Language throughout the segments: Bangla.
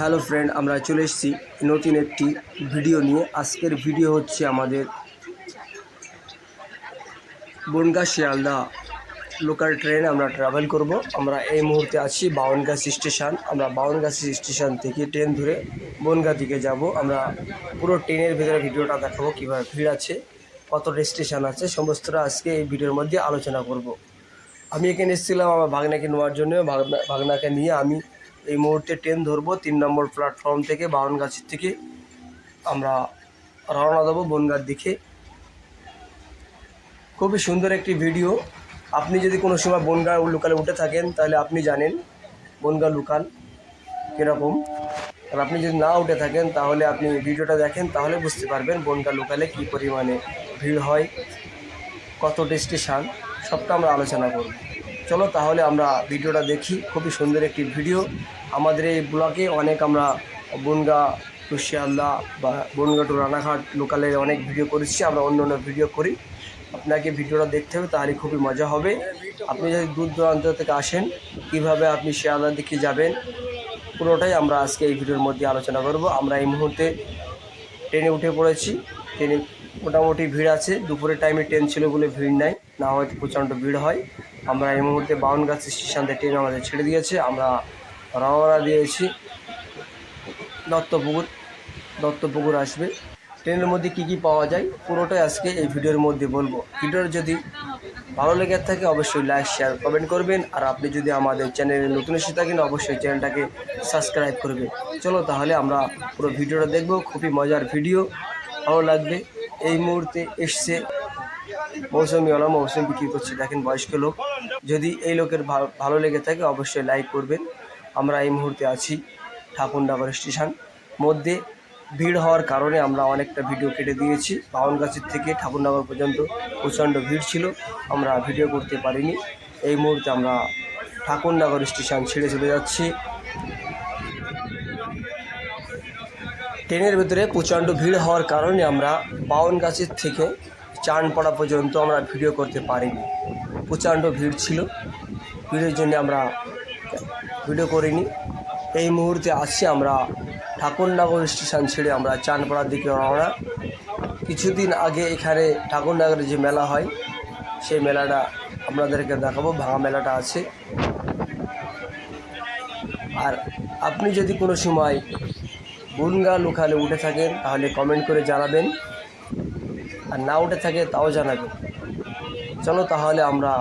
হ্যালো ফ্রেন্ড, আমরা চলে এসেছি নতুন একটি ভিডিও নিয়ে। আজকের ভিডিও হচ্ছে আমাদের বনগা শিয়ালদা লোকাল ট্রেনে আমরা ট্রাভেল করব। আমরা এই মুহূর্তে আছি বাউনগাছি স্টেশন। আমরা বাউনগাছি স্টেশন থেকে ট্রেন ধরে বনগা দিকে যাব। আমরা পুরো ট্রেনের ভিতরে ভিডিওটা দেখাবো কীভাবে ভিড় আছে কতটা স্টেশন আছে, সমস্তটা আজকে এই ভিডিওর মধ্যে আলোচনা করব। আমি এখানে এসেছিলাম আমার ভাগনাকে নেওয়ার জন্য। ভাগনা ভাগনাকে নিয়ে আমি এই মুহূর্তে ট্রেন ধরবো, তিন নম্বর প্ল্যাটফর্ম থেকে বাউনগাছির থেকে। আমরা রওনা দেবো বনগার দিকে। খুবই সুন্দর একটি ভিডিও আপনি যদি কোনো সময় বনগা লোকালে উঠে থাকেন, তাহলে আপনি জানেন বনগা লোকাল কীরকম। আর আপনি যদি না উঠে থাকেন, তাহলে আপনি ভিডিওটা দেখেন, তাহলে বুঝতে পারবেন বনগা লোকালে কী পরিমাণে ভিড় হয় কতটা স্টেশন সবটা আমরা আলোচনা করব। চলো তাহলে আমরা ভিডিওটা দেখি। খুবই সুন্দর একটি ভিডিও। আমাদের এই ব্লগে অনেক আমরা বনগা টু বা বনগা টু রানাঘাট লোকালের অনেক ভিডিও করেছি। আমরা অন্য অন্য ভিডিও করি। আপনাকে ভিডিওটা দেখতে হবে, তাহলে খুবই মজা হবে। আপনি যদি দূর দূরান্ত থেকে আসেন, কীভাবে আপনি শিয়ালদার দিকে যাবেন, পুরোটাই আমরা আজকে এই ভিডিওর মধ্যে আলোচনা করব। আমরা এই মুহূর্তে ট্রেনে উঠে পড়েছি। ট্রেনে মোটামুটি ভিড় আছে। দুপুরের টাইমে ট্রেন ছিল বলে ভিড় নাই। না হয়তো প্রচণ্ড ভিড় হয়। আমরা এই মুহূর্তে বাউনগাছ স্টেশন থেকে ট্রেন আমাদের ছেড়ে দিয়েছে। আমরা রওনা দিয়েছি। দত্তপুকুর দত্তপুকুর আসবে। ট্রেনের মধ্যে কি কি পাওয়া যায়, পুরোটাই আজকে এই ভিডিওর মধ্যে বলব। ভিডিওর যদি ভালো লেগে থাকে, অবশ্যই লাইক শেয়ার কমেন্ট করবেন। আর আপনি যদি আমাদের চ্যানেলে নতুন এসে থাকেন, অবশ্যই চ্যানেলটাকে সাবস্ক্রাইব করবেন। চলো তাহলে আমরা পুরো ভিডিওটা দেখব। খুবই মজার ভিডিও। ভালো লাগবে। এই মুহূর্তে এসছে মৌসুমি আলম মৌসুমি বিক্রি করছে, দেখেন বয়স্ক লোক। যদি এই লোকের ভালো লেগে থাকে, অবশ্যই লাইক করবেন। আমরা এই মুহূর্তে আছি ঠাকুরনগর স্টেশন মধ্যে। ভিড় হওয়ার কারণে আমরা অনেকটা ভিডিও কেটে দিয়েছি। বাউনগাছির থেকে ঠাকুরনগর পর্যন্ত প্রচণ্ড ভিড় ছিল। আমরা ভিডিও করতে পারিনি। এই মুহূর্তে আমরা ঠাকুরনগর স্টেশন ছেড়ে চলে যাচ্ছি। ট্রেনের ভিতরে প্রচণ্ড ভিড় হওয়ার কারণে আমরা বাউনগাছির থেকে চানপাড়া পর্যন্ত আমরা ভিডিও করতে পারিনি। প্রচণ্ড ভিড় ছিল। ভিড়ের জন্য আমরা ভিডিও করিনি। এই মুহূর্তে আসছি আমরা ঠাকুরনগর স্টেশন ছেড়ে আমরা চানপাড়ার দিকে রওনা। কিছুদিন আগে এখানে ঠাকুরনগরে যে মেলা হয়, সেই মেলাটা আপনাদেরকে দেখাবো। ভাঙা মেলাটা আছে। আর আপনি যদি কোনো সময় বনগা লোকালে উঠে থাকেন, তাহলে কমেন্ট করে জানাবেন। আর না উঠে থাকে তাও জানাবে। চলো তাহলে আমরা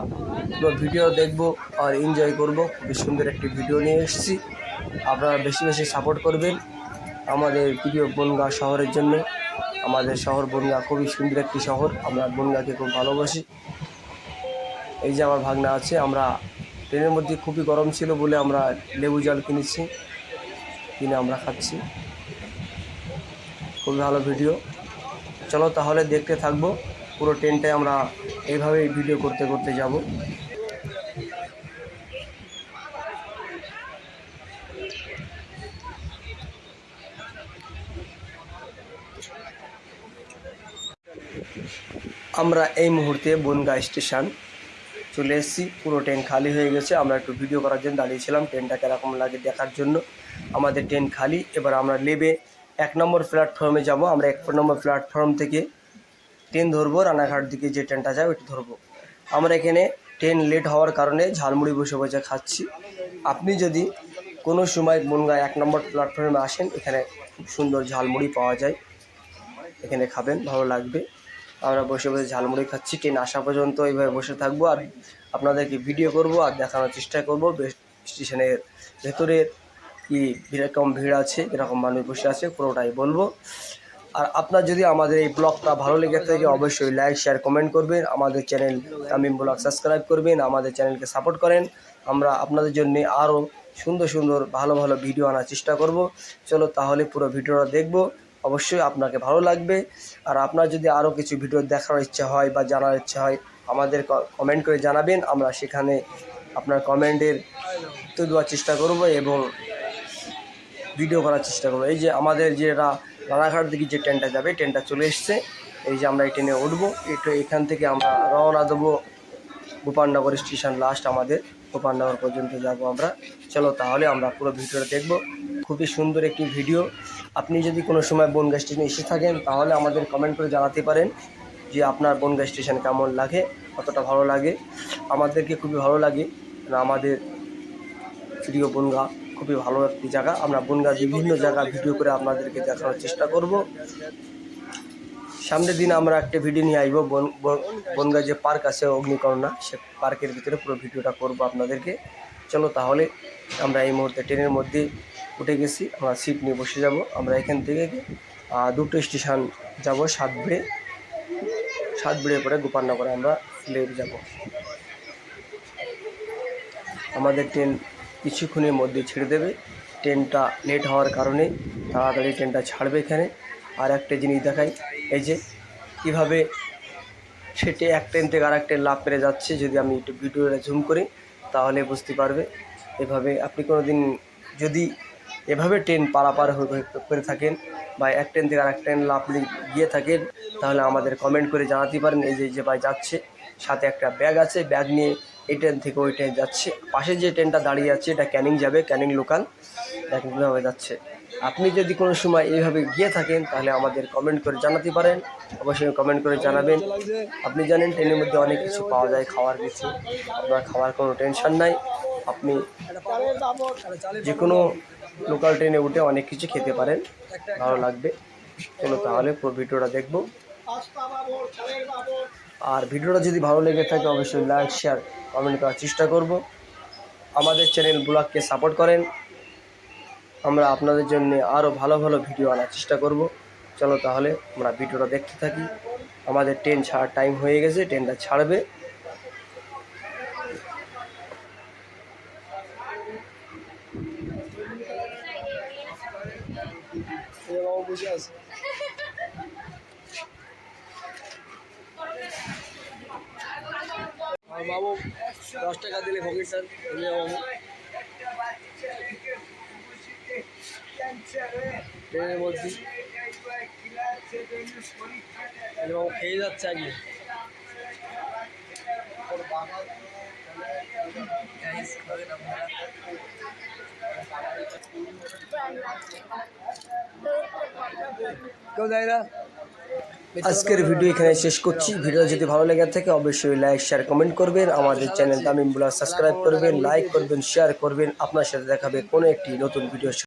পুরো ভিডিও দেখব আর এনজয় করব। খুবই সুন্দর একটি ভিডিও নিয়ে এসেছি। আপনারা বেশি বেশি সাপোর্ট করবেন আমাদের প্রিয় বনগা শহরের জন্য। আমাদের শহর বনগা খুবই সুন্দর একটি শহর। আমরা বনগাকে খুব ভালোবাসি। এই যে আমার ভাগনা আছে, আমরা ট্রেনের মধ্যে খুবই গরম ছিল বলে আমরা লেবু জল কিনেছি, কিনে আমরা খাচ্ছি। খুবই ভালো ভিডিও চলো তাহলে দেখতে থাকব। পুরো ট্রেনটায় আমরা এইভাবেই ভিডিও করতে করতে যাব। আমরা এই মুহূর্তে বনগা স্টেশন চলে এসেছি। পুরো ট্রেন খালি হয়ে গেছে। আমরা একটু ভিডিও করার জন্য দাঁড়িয়েছিলাম। ট্রেনটা কীরকম লাগে দেখার জন্য। আমাদের ট্রেন খালি। এবার আমরা নেবে এক নম্বর প্ল্যাটফর্মে যাব, আমরা এক নম্বর প্ল্যাটফর্ম থেকে ট্রেন ধরবো, রানাঘাট দিকে যে ট্রেনটা যায় ওইটা ধরবো। আমরা এখানে ট্রেন লেট হওয়ার কারণে ঝালমুড়ি বসে বসে খাচ্ছি। আপনি যদি কোনো সময় বনগা এক নম্বর প্ল্যাটফর্মে আসেন, এখানে খুব সুন্দর ঝালমুড়ি পাওয়া যায়। এখানে খাবেন, ভালো লাগবে। আমরা বসে বসে ঝালমুড়ি খাচ্ছি ট্রেন আসা পর্যন্ত এইভাবে বসে থাকব। আর আপনাদেরকে ভিডিও করব আর দেখানোর চেষ্টা করব স্টেশনের ভেতরে কি কীরকম ভিড় আছে, কীরকম মানুষ বসে আছে, পুরোটাই বলব। আর আপনার যদি আমাদের এই ব্লগটা ভালো লেগে থাকে, অবশ্যই লাইক শেয়ার কমেন্ট করবেন। আমাদের চ্যানেল তামিম ব্লগ সাবস্ক্রাইব করবেন, আমাদের চ্যানেলকে সাপোর্ট করেন। আমরা আপনাদের জন্য আরও সুন্দর সুন্দর, ভালো ভালো ভিডিও আনার চেষ্টা করব। চলো তাহলে পুরো ভিডিওটা দেখব। অবশ্যই আপনাকে ভালো লাগবে। আর আপনার যদি আরও কিছু ভিডিও দেখার ইচ্ছা হয় বা জানার ইচ্ছা হয়, আমাদের কমেন্ট করে জানাবেন। আমরা সেখানে আপনার কমেন্টের উত্তর দেওয়ার চেষ্টা করব এবং ভিডিও করার চেষ্টা করব। এই যে আমাদের যে রা- রানাঘাট দিকে যে ট্রেনটা যাবে, ট্রেনটা চলে এসছে। এই যে আমরা এই ট্রেনে উঠবো, একটু এখান থেকে আমরা রওনা দেবো গোপালনগর স্টেশন লাস্ট আমাদের। গোপালনগর পর্যন্ত যাব আমরা। চলো তাহলে আমরা পুরো ভিডিওটা দেখব। খুবই সুন্দর একটি ভিডিও। আপনি যদি কোনো সময় বনগা স্টেশনে এসে থাকেন, তাহলে আমাদের কমেন্ট করে জানাতে পারেন যে আপনার বনগা স্টেশন কেমন লাগে, কতটা ভালো লাগে। আমাদেরকে খুবই ভালো লাগে। আমাদের প্রিয় বনগা খুবই ভালো একটি জায়গা। আমরা বনগার বিভিন্ন জায়গা ভিডিও করে আপনাদেরকে দেখানোর চেষ্টা করব। সামনের দিন আমরা একটা ভিডিও নিয়ে আসব বন, বন- বনগাঁ যে পার্ক আছে অগ্নিকর্ণা সে পার্কের ভিতরে পুরো ভিডিওটা করব আপনাদেরকে। চলো তাহলে, আমরা এই মুহূর্তে ট্রেনের মধ্যে উঠে গেছি। আমরা সিট নিয়ে বসে যাব। আমরা এখান থেকে দুটো স্টেশন যাব সাতবেড়ে সাতবেড়ে পরে গোপালনগরে আমরা লেট যাব। আমাদের ট্রেন কিছুক্ষণের মধ্যে ছেড়ে দেবে। ট্রেনটা লেট হওয়ার কারণে তাড়াতাড়ি ট্রেনটা ছাড়বে এখানে। আর একটা জিনিস দেখাই, এই যে কীভাবে সেটে এক ট্রেন থেকে আর এক ট্রেন লাভ পেরে যাচ্ছে, যদি আমি একটু ভিডিওটা জুম করি, তাহলে বুঝতে পারবে। এভাবে আপনি কোনো দিন যদি এভাবে ট্রেন পারাপার করে থাকেন বা এক ট্রেন থেকে আর এক ট্রেন লাভ গিয়ে থাকেন, তাহলে আমাদের কমেন্ট করে জানাতে পারেন, এই যে যে ভাই যাচ্ছে, সাথে একটা ব্যাগ আছে ব্যাগ নিয়ে এই ট্রেন থেকে ওই ট্রেন যাচ্ছে। পাশে যে ট্রেনটা দাঁড়িয়ে আছে, এটা ক্যানিং যাবে, ক্যানিং লোকাল। দেখভাবে যাচ্ছে। আপনি যদি কোনো সময় এইভাবে গিয়ে থাকেন, তাহলে আমাদের কমেন্ট করে জানাতে পারেন। অবশ্যই কমেন্ট করে জানাবেন। আপনি জানেন, ট্রেনের মধ্যে অনেক কিছু পাওয়া যায়, খাওয়ার কিছু। আপনার খাওয়ার কোনো টেনশন নাই। আপনি যে কোনো লোকাল ট্রেনে উঠে অনেক কিছু খেতে পারেন। ভালো লাগবে। চলো তাহলে পুরো ভিডিওটা দেখব। আর ভিডিওটা যদি ভালো লেগে থাকে, অবশ্যই লাইক শেয়ার কমেন্ট করার চেষ্টা করব। আমাদের চ্যানেল ব্লগকে সাপোর্ট করেন। আমরা আপনাদের জন্য আরও ভালো ভালো ভিডিও আনার চেষ্টা করব। চলো তাহলে আমরা ভিডিওটা দেখতে থাকি। আমাদের ট্রেন ছাড়ার টাইম হয়ে গেছে ট্রেনটা ছাড়বে। বাবু দশ টাকা দিলে ফকির স্যার ট্রেনের মধ্যে এবং খেয়ে যাচ্ছে আগে কেউ দেয় না। আজকের ভিডিও এখানে শেষ করছি। ভিডিও যদি ভালো লেগে থাকে, অবশ্যই লাইক শেয়ার কমেন্ট করবেন। আমাদের চ্যানেল তামিম সাবস্ক্রাইব করবেন লাইক করবেন শেয়ার করবেন। আপনার সাথে দেখাবে কোনো একটি নতুন ভিডিও